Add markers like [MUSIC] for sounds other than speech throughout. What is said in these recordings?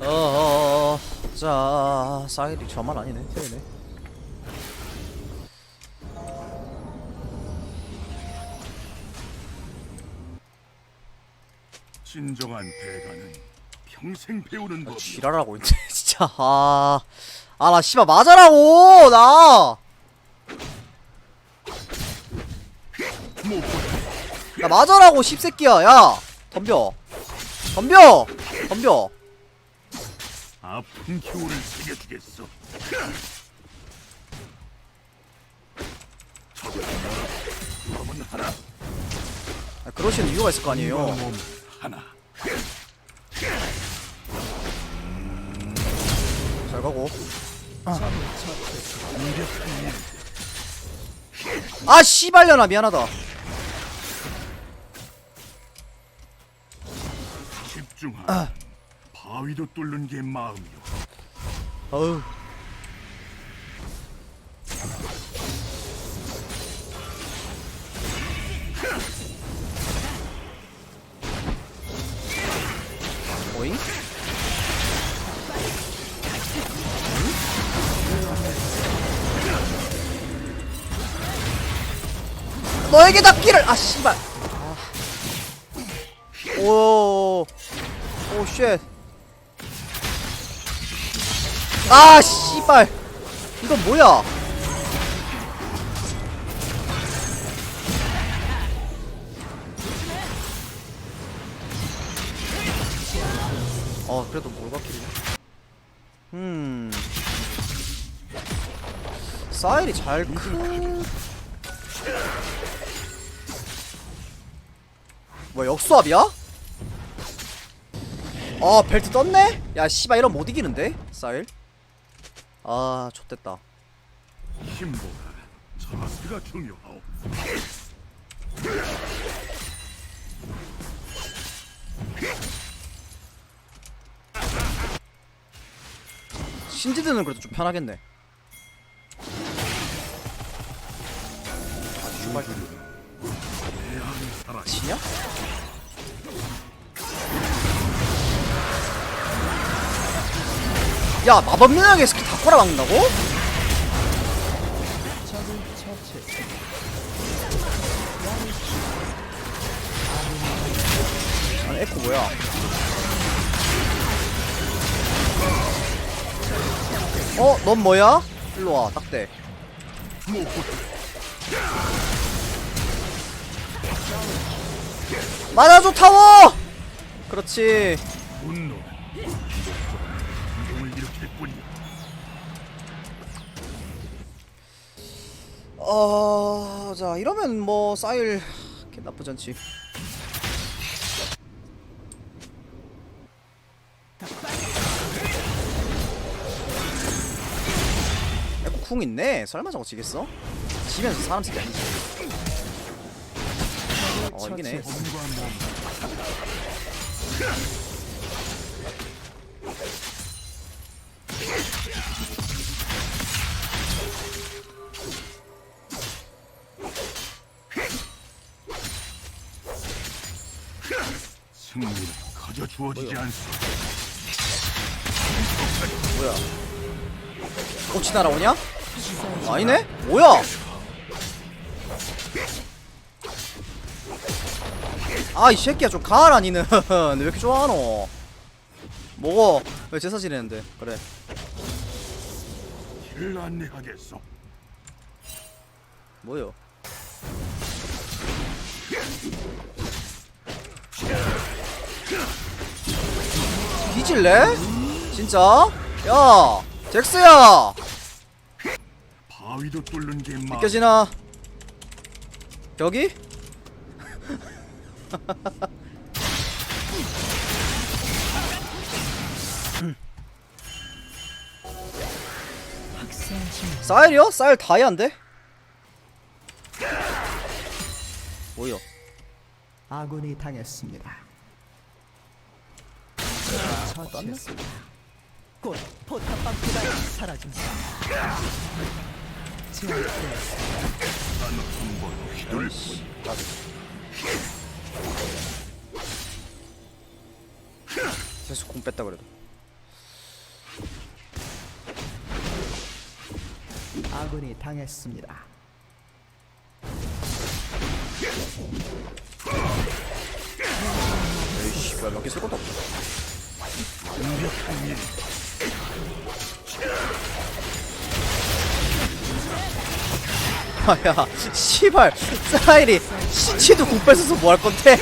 어어어 자 사이리 저만 아니네 세네. 진정한 대가는 평생 배우는 법이야. 지랄하고 있네 [LAUGHS] 진짜. 아아나 씨발 맞아라고 나. 야 맞아라고 씹새끼야. 야 덤벼. 덤벼. 덤벼 아픈 기운을 새겨주겠어. 몸은 하나, 아, 그러시는 이유가 있을 거 아니에요 몸 하나. 잘 가고 일. 아 씨발려나 미안하다 집중하. 바위도 뚫는 게 마음이요. 어우? 너에게 닿기를 아 씨발 오 오 쉣. 아 씨발 이건 뭐야 어 그래도 몰각킬이네 음 사일이 잘크 뭐 역수압이야? 아 벨트 떴네? 야 씨발 이러면 못 이기는데? 사일 아 좆됐다 힘보다 자세가 중요하오. 신지드는 그래도 좀 편하겠네 아 살아. 지냐? 야 마법 면역의 스킬 다 꼬라박는다고? 아니 에코 뭐야 어? 넌 뭐야? 일로와 딱대. 맞아줘 타워! 그렇지 어... 자 이러면 뭐개 나쁘지 않지. 에코 쿵 있네. 설마 저거 지겠어? 지면서 사람 새끼 아니지. 어 이기네 승리는 거저 주어지지 않소. 뭐야 꽃이 날아오냐? 아니네? 뭐야? 아 이 새끼야 좀 가라 니는 [LAUGHS] 왜 이렇게 좋아하노 먹어 왜 제사 지내는데 그래 길을 안내하겠소. 뭐요? 뒤질래? 진짜? 야 잭스야 바위도 뚫는 게 마음. 느껴지나? 여기? 쌀이요? 쌀 다이아인데? 뭐요? 아군이 당했습니다. 아, 쳤습니다. 곧 포탑 방패가 사라집니다. 제압되었습니다. 계속 공 뺐다 그래도 아군이 당했습니다. 뭐야 몇개 쓸 것도 일. 아야 씨발. 사일이 시치도 공 뺏어서 뭐 할 건데?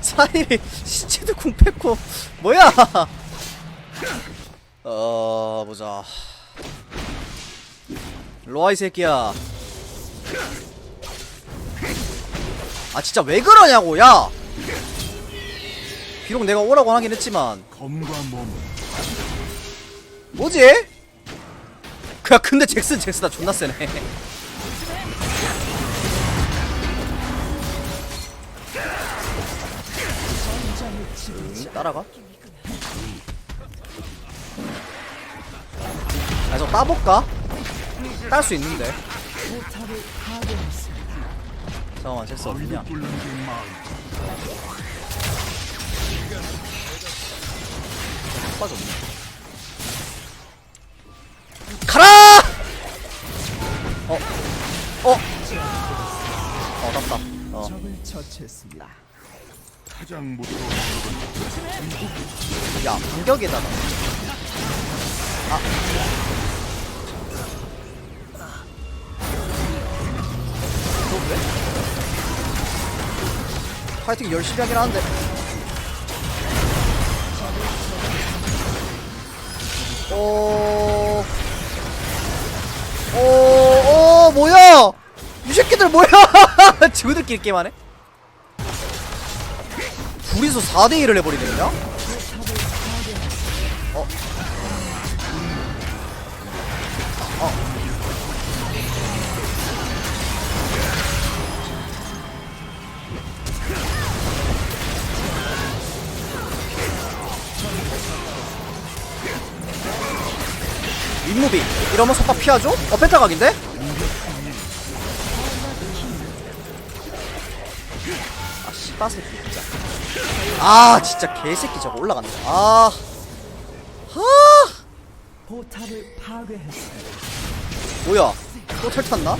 사일이 시치도 공 뺏고 뭐야? 어 보자 로아 이 새끼야. 아 진짜 왜 그러냐고 야! 비록 내가 오라고 하긴 했지만. 검과 뭐지? 그야 근데 잭슨 잭스다 존나 세네. 음, 따라가? 아저 따볼까? 딸 수 있는데. 잠깐만 잭스 어디냐. 빠졌네 가라! 어? 어? 어 땄다 어 적을 처치했습니다. 가장 무서운 야, 반격에다가. 아. 너 그래? 파이팅 열심히 하긴 하는데. 어. 어, 어, 뭐야! 이 새끼들 뭐야! [LAUGHS] 지구들끼리 게임하네? 둘이서 4대1을 해버리네, 그냥? 어. 어. 윗무비 이러면 속박 피하죠? 어 펜타 각인데? 아 씨바새끼 진짜 아 진짜 개새끼 저거 올라간다 아 하! 포탑을 파괴했습니다. 뭐야? 또 탈탔나?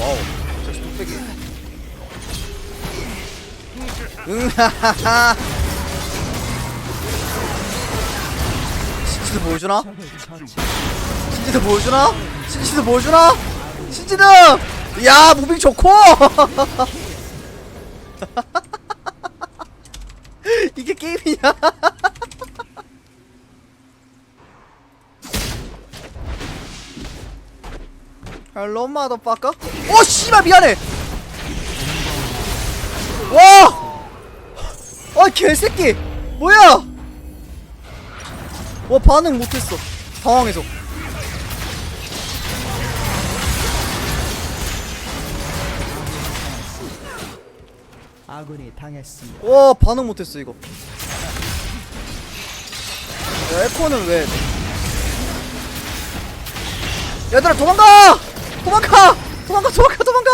와우, 저 뚝배기. 응, 하하하. 신지도 보여주나? 신지도 보여주나? 신지도 보여주나? 신지도! 야, 무빙 좋고! [LAUGHS] 이게 게임이야? 헬로 [LAUGHS] 마더파커 오 씨발 미안해 와! 아 개새끼 뭐야 와 반응 못했어. 당황해서. 아군이 당했습니다. 와 반응 못했어 이거. 야, 에코는 왜? 얘들아 도망가! 도망가! 도망가 도망가 도망가!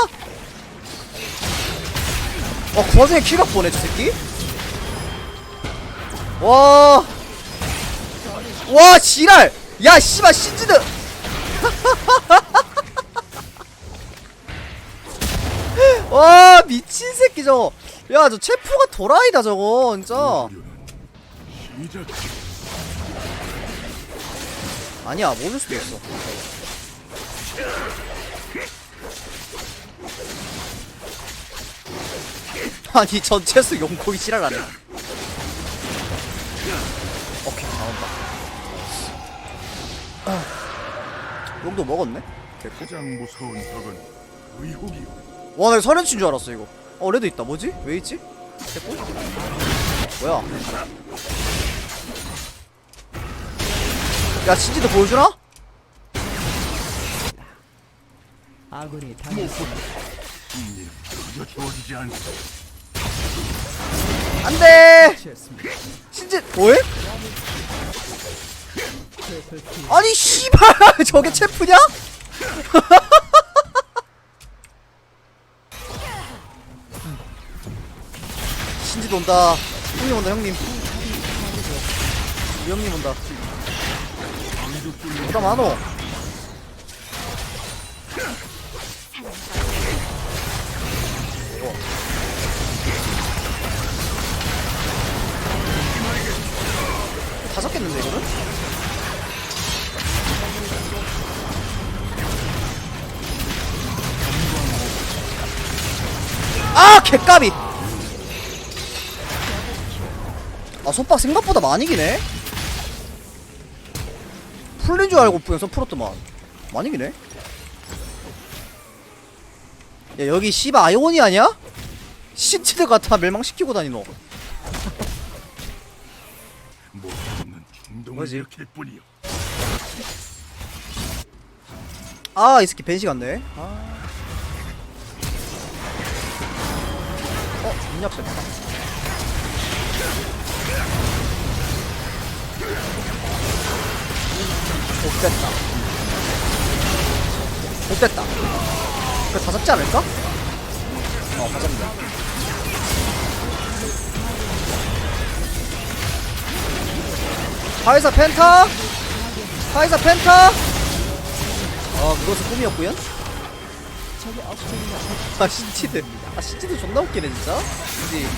어그 와중에 킬각 보내 저 새끼. 와 와 지랄! 야 씨발 신지드! [LAUGHS] 와 미친 새끼 저거. 야 저 체프가 도라이다 저거 진짜. 아니야 모를 수도 있어. [LAUGHS] 아니 전체수 용콕이 지랄하네 용도 먹었네 됐고 가장 무서운 적은 의혹이요. 와, 나 설현친 줄 알았어, 이거. 어, 레드 있다. 뭐지? 왜 있지? 됐고? 뭐야? 야, 진지도 보여주나? 아군이 당했습니다. 승리는 그저 주어지지 않소. 안 돼! 처치했습니다. 진지, 뭐해? 아니, 씨발! [LAUGHS] 저게 체프냐? 신지 돈다. 형님 온다 형님 형님 온다 보다 많어 다 잡겠는데 이거는? 아 개까비! 아 속박 생각보다 많이 기네 풀린 줄 알고 연속 풀었더만. 많이 기네 야 여기 씨바 아이오니 아니야? 신치들 같아 멸망시키고 다니노 뭐지? 일으킬 뿐이요. 아, 이 새끼 벤시 같네. 아. 어, 존나 뺐다. 못됐다. 못됐다. 그거 다 잡지 않을까? 어, 다 잡는다. 파이사 펜타! 파이사 펜타! 아 그것은 꿈이었구요? 아 신치드 아 신치드 존나 웃기네 진짜 그지